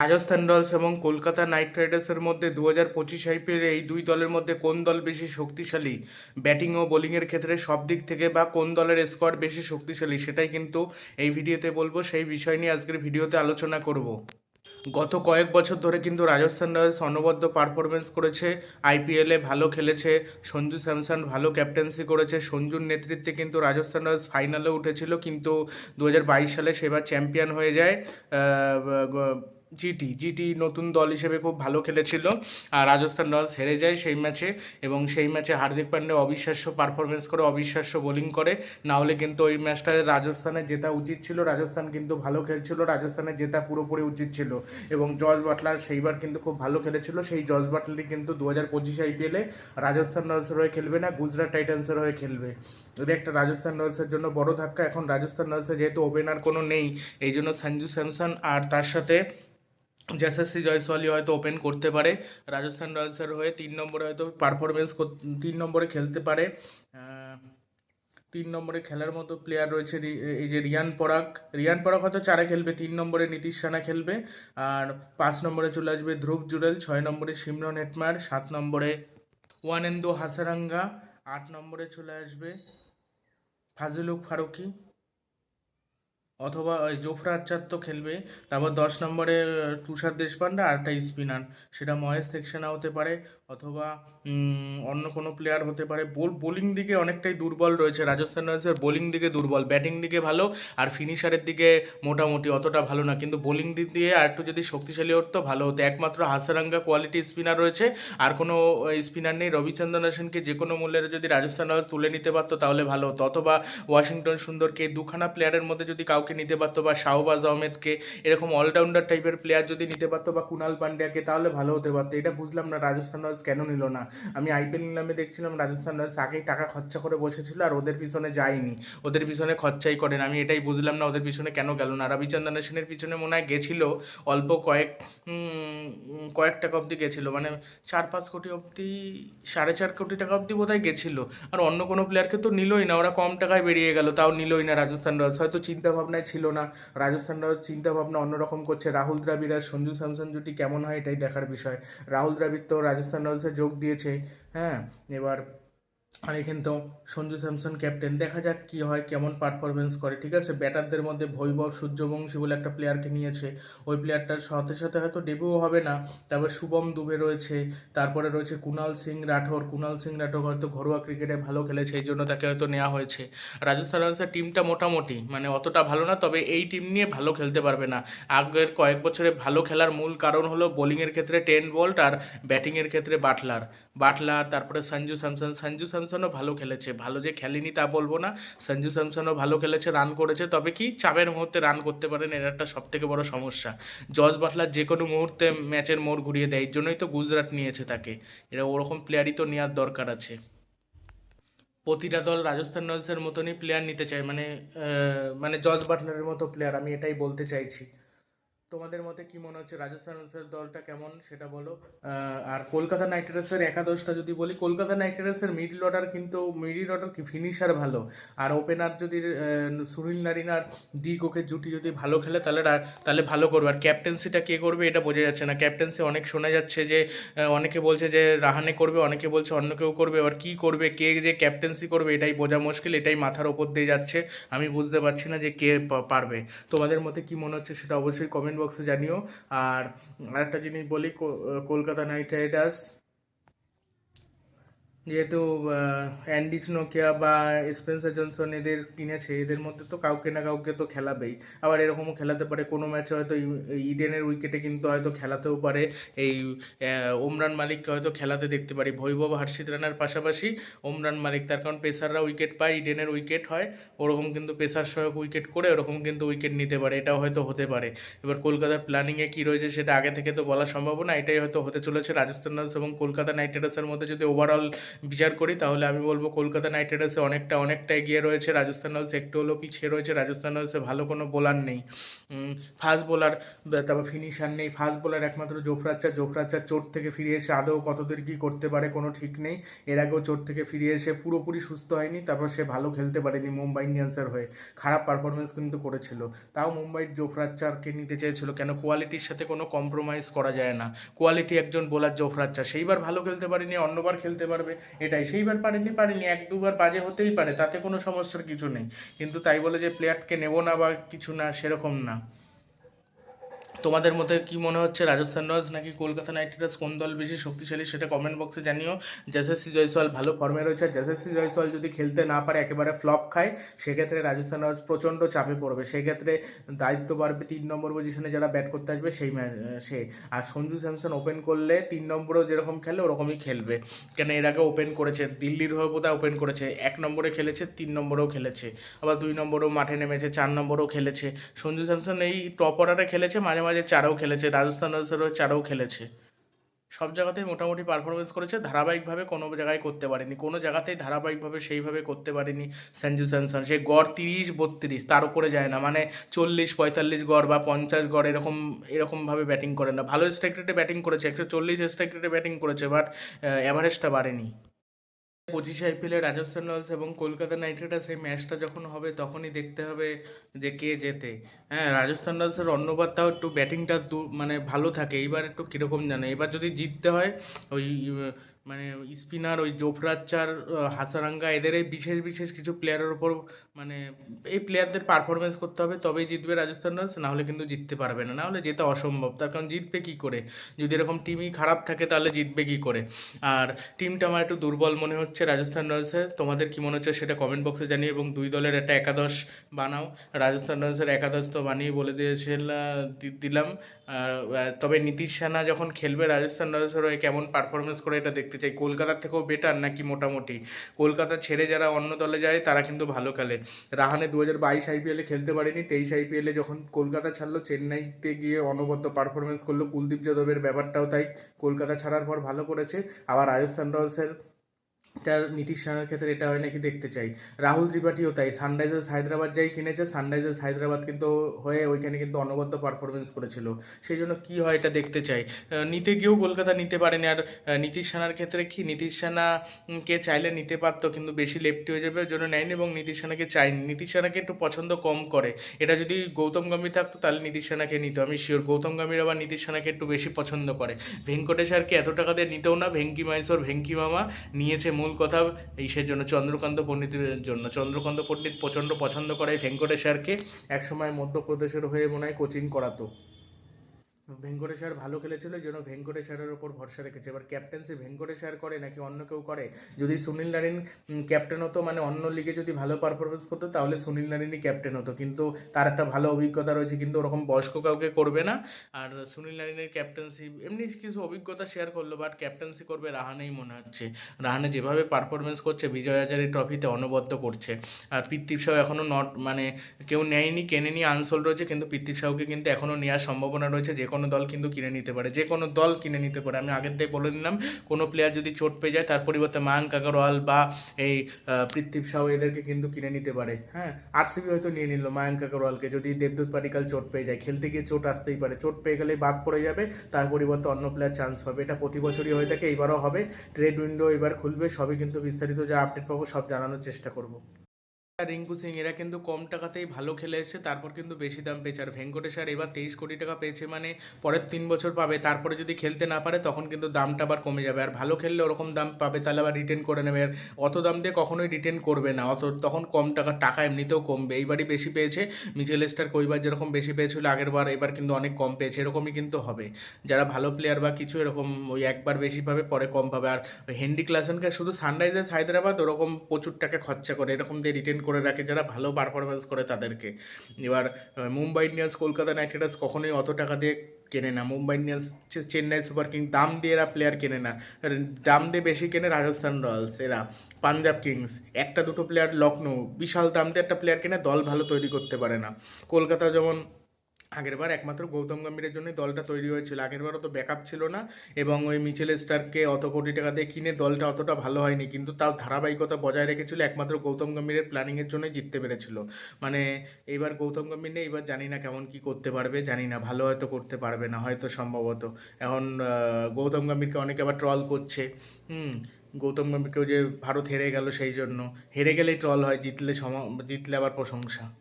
Rajasthan Royals এবং Kolkata Knight রাইডার্সের মধ্যে দু হাজার পঁচিশ আইপিএল এই দুই দলের মধ্যে কোন দল বেশি শক্তিশালী? ব্যাটিং ও বোলিংয়ের ক্ষেত্রে সব দিক থেকে বা কোন দলের স্কোয়াড বেশি শক্তিশালী? সেটাই কিন্তু এই ভিডিওতে বলব। সেই বিষয় নিয়ে আজকের ভিডিওতে আলোচনা করব। গত কয়েক বছর ধরে কিন্তু রাজস্থান রয়্যালস অনবদ্য পারফরমেন্স করেছে। আইপিএলে ভালো খেলেছে। সঞ্জু স্যামসন ভালো ক্যাপ্টেন্সি করেছে। সঞ্জুর নেতৃত্বে কিন্তু রাজস্থান রয়্যালস ফাইনালে উঠেছিল। কিন্তু দু হাজার বাইশ সালে সেবার চ্যাম্পিয়ন হয়ে যায়। জিটি জিটি নতুন দল হিসেবে খুব ভালো খেলেছিল আর রাজস্থান রয়্যালস হেরে যায় সেই ম্যাচে এবং সেই ম্যাচে হার্দিক পান্ডে অবিশ্বাস্য পারফরমেন্স করে, অবিশ্বাস্য বোলিং করে। না হলে কিন্তু ওই ম্যাচটা রাজস্থানের জেতা উচিত ছিল। রাজস্থান কিন্তু ভালো খেলছিল। রাজস্থানের জেতা পুরোপুরি উচিত ছিল এবং জর্জ বাটলার সেইবার কিন্তু খুব ভালো খেলেছিল। সেই জর্জ বাটলারই কিন্তু দু হাজার পঁচিশ আইপিএলে রাজস্থান রয়্যালসের হয়ে খেলবে না, গুজরাট টাইটান্সের হয়ে খেলবে। এটা একটা রাজস্থান রয়্যালসের জন্য বড় ধাক্কা, এখন রাজস্থান রয়্যালসে যেহেতু ওপেনার কোনো নেই এই জন্য সঞ্জু স্যামসন আর তার সাথে যশস্বী জয়সওয়ালি হয়তো ওপেন করতে পারে রাজস্থান রয়্যালসের হয়ে তিন নম্বরে হয়তো পারফরমেন্স তিন নম্বরে খেলতে পারে তিন নম্বরে খেলার মতো প্লেয়ার রয়েছে এই যে রিয়ান পরাগ রিয়ান পরাগ হয়তো চারে খেলবে, তিন নম্বরে নীতিশ রানা খেলবে, আর পাঁচ নম্বরে চলে আসবে ধ্রুব জুরেল ছয় নম্বরে সিমরন হেটমার, সাত নম্বরে ওয়ানেন্দু হাসারাঙ্গা, আট নম্বরে চলে আসবে ফাজিলুক ফারুকি অথবা ওই জোফরা আচ্চার তো খেলবে। তারপর দশ নম্বরে তুষার দেশপান্ডে আর একটা স্পিনার। সেটা মহেশ থেকসেনা হতে পারে অথবা অন্য কোনো প্লেয়ার হতে পারে। বোল, বোলিং দিকে অনেকটাই দুর্বল রয়েছে। রাজস্থান রয়্যালসের বোলিং দিকে দুর্বল। ব্যাটিং দিকে ভালো আর ফিনিশারের দিকে মোটামুটি অতটা ভালো না। কিন্তু বোলিং দিক দিয়ে আর একটু যদি শক্তিশালী হতো, ভালো হতো। একমাত্র হাসারাঙ্গা কোয়ালিটি স্পিনার রয়েছে। আর কোনো স্পিনার নেই। রবিচন্দ্রন অশ্বিনকে যে কোনো মূল্যের যদি রাজস্থান রয়্যালস তুলে নিতে পারতো, তাহলে ভালো হতো। অথবা ওয়াশিংটন সুন্দরকে দুখানা প্লেয়ারের মধ্যে যদি কাউকে নিতে পারতো বা শাহবাজ আহমেদকে, এরকম অলরাউন্ডার টাইপের প্লেয়ার যদি নিতে পারতো বা কুনাল পান্ডিয়াকে, তাহলে ভালো হতে পারতো। এটা বুঝলাম না, রাজস্থান রয়্যালস কেন নিল না? আমি আইপিএল নিলামে দেখছিলাম, রাজস্থান রয়্যালস আগেই টাকা খরচা করে বসেছিল আর ওদের পিছনে যায়নি। ওদের পিছনে খরচাই করেন আমি এটাই বুঝলাম না, ওদের পিছনে কেন গেল না? রবিচন্দ্রন সেনের পিছনে মনে হয় গেছিল, অল্প কয়েক কয়েক টাকা অবধি গেছিল মানে চার পাঁচ কোটি অবধি, সাড়ে চার কোটি টাকা অবধি বোধহয় গেছিল। আর অন্য কোনো প্লেয়ারকে তো নিলই না, ওরা কম টাকায় বেরিয়ে গেল, তাও নিলই না রাজস্থান রয়্যালস। হয়তো চিন্তা ভাবনায় ছিল না। রাজস্থান রয়্যালস চিন্তা ভাবনা অন্যরকম করছে। রাহুল দ্রাবিড় আর সঞ্জু স্যামসন জুটি কেমন হয় এটাই দেখার বিষয়। রাহুল দ্রাবিড় তো রাজস্থান রয়্যালসে যোগ দিয়েছে হ্যাঁ? এবার আর এখানে তো সঞ্জু স্যামসন ক্যাপ্টেন দেখা যাক কি হয়, কেমন পারফরমেন্স করে, ঠিক আছে? ব্যাটারদের মধ্যে ভৈভব সূর্যবংশী বলে একটা প্লেয়ারকে নিয়েছে। ওই প্লেয়ারটার সাথে সাথে হয়তো ডেবিউ হবে না। তারপর শুভম দুবে রয়েছে, তারপরে রয়েছে কুনাল সিং রাঠোর। কুনাল সিং রাঠোর হয়তো ঘরোয়া ক্রিকেটে ভালো খেলেছে, এই জন্য তাকে হয়তো নেওয়া হয়েছে। রাজস্থান রয়্যালসের টিমটা মোটামুটি মানে অতটা ভালো না, তবে এই টিম নিয়ে ভালো খেলতে পারবে না। আগের কয়েক বছরে ভালো খেলার মূল কারণ হলো বোলিংয়ের ক্ষেত্রে টেন বোল্ট আর ব্যাটিংয়ের ক্ষেত্রে বাটলার বাটলার তারপরে সঞ্জু স্যামসন। সঞ্জু স্যামসনও ভালো খেলেছে। ভালো যে খেলেনি তা বলব না। সঞ্জু স্যামসনও ভালো খেলেছে রান করেছে। তবে কি চাপের মুহূর্তে রান করতে পারেন এটা একটা সব থেকে বড় সমস্যা। জজ বাটলার যে কোনো মুহূর্তে ম্যাচের মোড় ঘুরিয়ে দেয়, এর জন্যই তো গুজরাট নিয়েছে তাকে। এটা ওরকম প্লেয়ারই তো নেওয়ার দরকার আছে। প্রতিটা দল রাজস্থান রয়্যালসের মতনই প্লেয়ার নিতে চায়। মানে মানে জজ বাটলারের মতো প্লেয়ার আমি এটাই বলতে চাইছি। তোমাদের মতে কি মনে হচ্ছে রাজস্থান রয়্যালসের দলটা কেমন? সেটা বলো। আর কলকাতা নাইট রাইডার্সের একাদশটা যদি বলি, কলকাতা নাইট রাইডার্সের মিডল অর্ডার কিন্তু, মিডল অর্ডার কি ফিনিশার ভালো। আর ওপেনার যদি সুনীল নারিনার ডি কোকের জুটি যদি ভালো খেলে, তাহলে তাহলে ভালো করবে। আর ক্যাপ্টেন্সিটা কে করবে, এটা বোঝা যাচ্ছে না। ক্যাপ্টেন্সি অনেক শোনা যাচ্ছে যে অনেকে বলছে যে, রাহানে করবে, অনেকে বলছে অন্য কেউ করবে। এবার কি করবে, কে যে ক্যাপ্টেন্সি করবে, এটাই বোঝা মুশকিল, এটাই মাথার ওপর দিয়ে যাচ্ছে। আমি বুঝতে পারছি না যে কে পারবে। তোমাদের মতে কি মনে হচ্ছে, সেটা অবশ্যই কমেন্ট বক্সে জানিও। আর আরেকটা জিনিস বলি কলকাতা নাইট রাইডার্স যেহেতু অ্যান্ডিস নোকিয়া বা স্পেন্সার জনসন এদের কিনেছে, এদের মধ্যে তো কাউকে না কাউকে তো খেলাবেই। আবার এরকমও খেলাতে পারে, কোনো ম্যাচে হয়তো ইডেনের উইকেটে কিন্তু হয়তো খেলাতেও পারে, এই ওমরান মালিককে হয়তো খেলাতে দেখতে পারি। ভৈভব হার্ষিত রানার পাশাপাশি ওমরান মালিক তার কারণ পেসাররা উইকেট পায় ইডেনের উইকেট হয়, ওরকম কিন্তু পেসার সহায়ক উইকেট করে ওরকম কিন্তু উইকেট নিতে পারে, এটাও হয়তো হতে পারে। এবার কলকাতার প্ল্যানিংয়ে কী রয়েছে সেটা আগে থেকে তো বলা সম্ভব না, এটাই হয়তো হতে চলেছে, রাজস্থান রয়্যালস এবং কলকাতা নাইট রাইডার্সের মধ্যে যদি ওভারঅল বিচার করি, তাহলে আমি বলব কলকাতা নাইট রাইডার্সে অনেকটা অনেকটা এগিয়ে রয়েছে। রাজস্থান রয়্যালস একটু হলেও পিছিয়ে রয়েছে। রাজস্থান রয়্যালসে ভালো কোনো বোলার নেই। ফাস্ট বোলার তারপর ফিনিশার নেই। ফাস্ট বোলার একমাত্র জোফরাচ্চা জোফরাচ্চা চোট থেকে ফিরে এসে আদৌ কতদূর কী করতে পারে কোনো ঠিক নেই। এর আগেও চোট থেকে ফিরে এসে পুরোপুরি সুস্থ হয়নি। তারপর সে ভালো খেলতে পারেনি মুম্বাই ইন্ডিয়ান্সের হয়ে। খারাপ পারফরমেন্স কিন্তু করেছিল। তাও মুম্বাইয়ের জোফরাচ্চারকে নিতে চেয়েছিল। কেন কোয়ালিটির সাথে কোনো কম্প্রোমাইজ করা যায় না। কোয়ালিটি একজন বোলার জোফরাচ্চা সেইবার ভালো খেলতে পারেনি, অন্যবার খেলতে পারবে। এটাই। সেইবার পারেনি পারেনি। এক দুবার বাজে হতেই পারে, তাতে কোনো সমস্যার কিছু নেই। কিন্তু তাই বলে যে প্লেয়ারকে নেব না বা কিছু না, সেরকম না। তোমাদের মধ্যে কি মনে হচ্ছে? রাজস্থান রয়্যালস নাকি কলকাতা নাইট রাইডার্স কোন দল বেশি শক্তিশালী সেটা কমেন্ট বক্সে জানিও। যশস্বী জয়সওয়াল ভালো ফর্মে রয়েছে। আর যশস্বী জয়সওয়াল যদি খেলতে না পারে, একেবারে ফ্লপ খায়, সেক্ষেত্রে রাজস্থান রয়্যালস প্রচণ্ড চাপে পড়বে। সেক্ষেত্রে দায়িত্ব বাড়বে তিন নম্বর পজিশনে যারা ব্যাট করতে আসবে, সেই সে। আর সঞ্জু স্যামসন ওপেন করলে তিন নম্বরেও যেরকম খেলে, ওরকমই খেলবে। কেন এর আগে ওপেন করেছে, দিল্লির হয়ে বোধহয় ওপেন করেছে? এক নম্বরে খেলেছে, তিন নম্বরেও খেলেছে। আবার দুই নম্বরেও মাঠে নেমেছে, চার নম্বরেও খেলেছে। সঞ্জু স্যামসন এই টপ অর্ডারে খেলেছে, মাঝে মাঝে চারেও খেলেছে, রাজস্থান রয়্যালসেরও চারেও খেলেছে। সব জায়গাতেই মোটামুটি পারফরমেন্স করেছে, ধারাবাহিকভাবে কোনো জায়গায় করতে পারেনি, কোনো জায়গাতেই ধারাবাহিকভাবে সেইভাবে করতে পারেনি সঞ্জু স্যামসন। সে গড় তিরিশ বত্রিশ, তার উপরে যায় না মানে চল্লিশ পঁয়তাল্লিশ গড় বা পঞ্চাশ গড় এরকম, এরকমভাবে ব্যাটিং করে না। ভালো স্ট্রাইক রেটে ব্যাটিং করেছে, একশো চল্লিশ স্ট্রাইক রেটে ব্যাটিং করেছে বাট অ্যাভারেজটা বাড়েনি। পঁচিশ আইপিএলে রাজস্থান রয়্যালস এবং কলকাতা নাইট রাইডার্স এই ম্যাচটা যখন হবে, তখনই দেখতে হবে যে কে জেতে। হ্যাঁ রাজস্থান রয়্যালসের অন্যবার তাও একটু ব্যাটিংটা মানে ভালো থাকে। এইবার একটু কীরকম জানে? এবার যদি জিততে হয়, ওই মানে স্পিনার ওই জোফরাচ্চার হাসারাঙ্গা এদের এই বিশেষ বিশেষ কিছু প্লেয়ারের ওপর মানে এই প্লেয়ারদের পারফরমেন্স করতে হবে। তবেই জিতবে রাজস্থান রয়্যালস, নাহলে কিন্তু জিততে পারবে না। নাহলে জেতা অসম্ভব। তার কারণ জিতবে কী করে? যদি এরকম টিমই খারাপ থাকে, তাহলে জিতবে কী করে? আর টিমটা আমার একটু দুর্বল মনে হচ্ছে রাজস্থান রয়্যালসের তোমাদের কী মনে হচ্ছে সেটা কমেন্ট বক্সে জানিয়ে এবং দুই দলের একটা একাদশ বানাও। রাজস্থান রয়্যালসের একাদশ তো বানিয়ে বলে দিয়েছিলাম দি- দিলাম। তবে নীতিশ সেনা যখন খেলবে রাজস্থান রয়্যালসের হয়ে কেমন পারফরমেন্স করে এটা দেখতে চাই, কলকাতার থেকেও বেটার নাকি মোটামুটি? কলকাতা ছেড়ে যারা অন্য দলে যায়, তারা কিন্তু ভালো খেলে। রাহানে দু হাজার বাইশ আইপিএলে খেলতে পারেনি, তেইশ আইপিএলে যখন কলকাতা ছাড়লো, চেন্নাইতে গিয়ে অনবদ্য পারফরমেন্স করল কুলদীপ যাদবের। ব্যাপারটাও তাই, কলকাতা ছাড়ার পর ভালো করেছে। আবার রাজস্থান রয়্যালসের তার নীতিশ সেনার ক্ষেত্রে এটা হয় নাকি দেখতে চাই। রাহুল ত্রিপাঠীও তাই, সানরাইজার্স হায়দ্রাবাদ যাই কিনেছে, সানরাইজার্স হায়দ্রাবাদ কিন্তু হয়ে ওইখানে কিন্তু অনবদ্য পারফরমেন্স করেছিল। সেই জন্য কী হয় এটা দেখতে চাই। নিতে গিয়েও কলকাতা নিতে পারেনি। আর নীতিশ সেনার ক্ষেত্রে কি, নীতিশ সেনাকে চাইলে নিতে পারতো, কিন্তু বেশি লেফটি হয়ে যাবে, ওই জন্য নেয়নি এবং নীতিশ সেনাকে চাইনি। নীতিশ সেনাকে একটু পছন্দ কম করে। এটা যদি গৌতম গম্ভীর থাকতো, তাহলে নীতিশ সেনাকে নিত। আমি শিওর গৌতম গম্ভীর আবার নীতিশ সেনাকে একটু বেশি পছন্দ করে। ভেঙ্কটেশ্বরকে এত টাকা দিয়ে নিতেও না, ভেঙ্কি মাইসোর ভেঙ্কি মামা নিয়েছে মূল কথা এই ইসের জন্য চন্দ্রকান্ত পণ্ডিতের জন্য। চন্দ্রকান্ত পণ্ডিত প্রচণ্ড পছন্দ করে ভেঙ্কটেশ্বরকে। একসময় মধ্যপ্রদেশের হয়ে মনে হয় কোচিং করাতো। ভেঙ্কটেশ্বর ভালো খেলেছিল জন্য ভেঙ্কটেশ্বরের ওপর ভরসা রেখেছে। এবার ক্যাপ্টেন্সি ভেঙ্কটেশ্বর করে নাকি অন্য কেউ করে? যদি সুনীল নারিন ক্যাপ্টেন হতো মানে অন্য লিগে যদি ভালো পারফরমেন্স করতো, তাহলে সুনীল নারিনই ক্যাপ্টেন হতো। কিন্তু তার একটা ভালো অভিজ্ঞতা রয়েছে, কিন্তু ওরকম বয়স্ক কাউকে করবে না। আর সুনীল নারিনের ক্যাপ্টেন্সি এমনি কিছু অভিজ্ঞতা শেয়ার করল বাট ক্যাপ্টেন্সি করবে রাহানেই মনে হচ্ছে। রাহানে যেভাবে পারফরমেন্স করছে, বিজয় হাজারি ট্রফিতে অনবদ্য করছে। আর পৃথ্বী শাহ এখনও নট মানে কেউ নেয়নি, কেনেনি আনসোল রয়েছে, কিন্তু পৃথ্বী শাহকে কিন্তু এখনও নেওয়ার সম্ভাবনা রয়েছে। যে কোনো দল কিন্তু কিনে নিতে পারে, যে কোনো দল কিনে নিতে পারে। আমি আগের থেকে বলে নিলাম কোনো প্লেয়ার যদি চোট পেয়ে যায়, তার পরিবর্তে মায়াঙ্ক আগরওয়াল বা এই পৃথ্বী শাহ এদেরকে কিন্তু কিনে নিতে পারে। হ্যাঁ আরসিবি হয়তো নিয়ে নিল মায়াঙ্ক আগরওয়ালকে, যদি দেবদূত পাটিকাল চোট পেয়ে যায়। খেলতে গিয়ে চোট আসতেই পারে। চোট পেয়ে গেলে বাদ পড়ে যাবে, তার পরিবর্তে অন্য প্লেয়ার চান্স পাবে। এটা প্রতি বছরই হয়ে থাকে, এইবারও হবে। ট্রেড উইন্ডো এবার খুলবে, সবই কিন্তু বিস্তারিত যা আপডেট পাবো, সব জানানোর চেষ্টা করব। রিঙ্কু সিং, এরা কিন্তু কম টাকাতেই ভালো খেলে এসেছে তারপর কিন্তু বেশি দাম পেয়েছে। আর ভেঙ্কটেশ্বর এবার তেইশ কোটি টাকা পেয়েছে মানে পরের তিন বছর পাবে। তারপরে যদি খেলতে না পারে তখন কিন্তু দামটা আবার কমে যাবে। আর ভালো খেললে ওরকম দাম পাবে তাহলে আবার রিটেন করে নেবে। আর অত দাম দিয়ে কখনোই রিটেন করবে না। অত তখন কম টাকা টাকা এমনিতেও কমবে। এইবারই বেশি পেয়েছে। মিচেল স্টার কইবার যেরকম বেশি পেয়েছিল আগের বার এবার কিন্তু অনেক কম পেয়েছে। এরকমই কিন্তু হবে। যারা ভালো প্লেয়ার বা কিছু এরকম ওই একবার বেশি পাবে, পরে কম পাবে। আর হেনরি ক্লাসনকে শুধু সানরাইজার্স হায়দ্রাবাদ ওরকম প্রচুর টাকা খরচা করে, এরকম দিয়ে রিটেন করে রাখে, যারা ভালো পারফরমেন্স করে তাদেরকে। এবার Mumbai Indians, Kolkata Knight Riders কখনোই অত টাকা দিয়ে কেনে না। Mumbai Indians Chennai Super Kings দাম দিয়ে এরা প্লেয়ার কেনে না। দাম দিয়ে বেশি কেনে রাজস্থান রয়্যালস এরা। পাঞ্জাব কিংস, একটা দুটো প্লেয়ার লখনৌ বিশাল দাম দিয়ে একটা প্লেয়ার কেনে, দল ভালো তৈরি করতে পারে না। কলকাতা যেমন আগেরবার একমাত্র গৌতম গম্ভীরের জন্যই দলটা তৈরি হয়েছিল। আগেরবারও তো ব্যাকআপ ছিল না এবং ওই মিচেল স্টারকে অত কোটি টাকা দিয়ে কিনে দলটা অতটা ভালো হয়নি। কিন্তু তার ধারাবাহিকতা বজায় রেখেছিল একমাত্র গৌতম গম্ভীরের প্ল্যানিংয়ের জন্যই জিততে পেরেছিল। মানে এইবার গৌতম গম্ভীর নেই, এবার জানি না কেমন কি করতে পারবে। জানি না, ভালো হয়তো করতে পারবে না, হয়তো সম্ভবত। এখন গৌতম গম্ভীরকে অনেকে আবার ট্রল করছে। হুম, গৌতম গম্ভীরকেও যে ভারত হেরে গেল সেই জন্য। হেরে গেলেই ট্রল হয়, জিতলে সম, জিতলে আবার প্রশংসা।